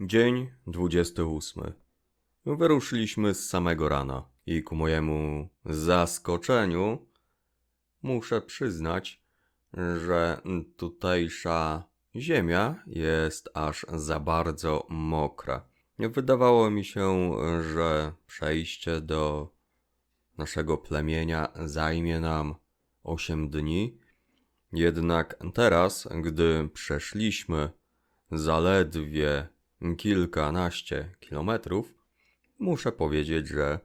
Dzień 28. Wyruszyliśmy z samego rana i ku mojemu zaskoczeniu muszę przyznać, że tutejsza ziemia jest aż za bardzo mokra. Wydawało mi się, że przejście do naszego plemienia zajmie nam 8 dni. Jednak teraz, gdy przeszliśmy zaledwie kilkanaście kilometrów, muszę powiedzieć, że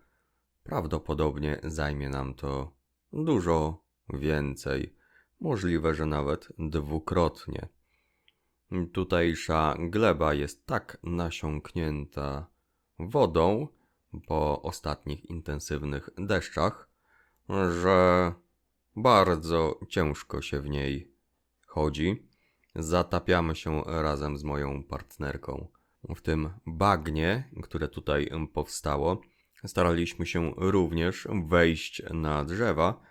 prawdopodobnie zajmie nam to dużo więcej. Możliwe, że nawet dwukrotnie. Tutejsza gleba jest tak nasiąknięta wodą po ostatnich intensywnych deszczach, że bardzo ciężko się w niej chodzi. Zatapiamy się razem z moją partnerką. W tym bagnie, które tutaj powstało, staraliśmy się również wejść na drzewa,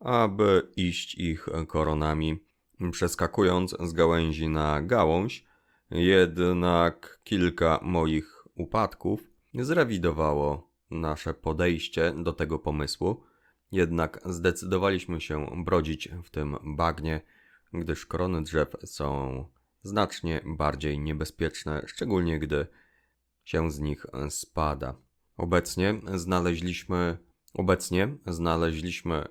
aby iść ich koronami, przeskakując z gałęzi na gałąź. Jednak kilka moich upadków zrewidowało nasze podejście do tego pomysłu. Jednak zdecydowaliśmy się brodzić w tym bagnie, gdyż korony drzew są znacznie bardziej niebezpieczne, szczególnie gdy się z nich spada. Obecnie znaleźliśmy, obecnie znaleźliśmy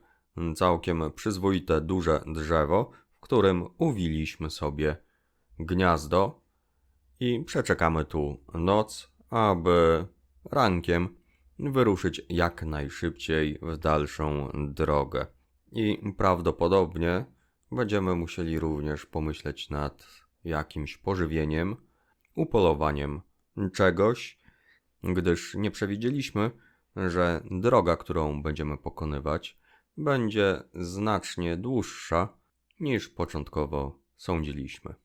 całkiem przyzwoite duże drzewo, w którym uwiliśmy sobie gniazdo i przeczekamy tu noc, aby rankiem wyruszyć jak najszybciej w dalszą drogę. I prawdopodobnie będziemy musieli również pomyśleć nad jakimś pożywieniem, upolowaniem czegoś, gdyż nie przewidzieliśmy, że droga, którą będziemy pokonywać, będzie znacznie dłuższa niż początkowo sądziliśmy.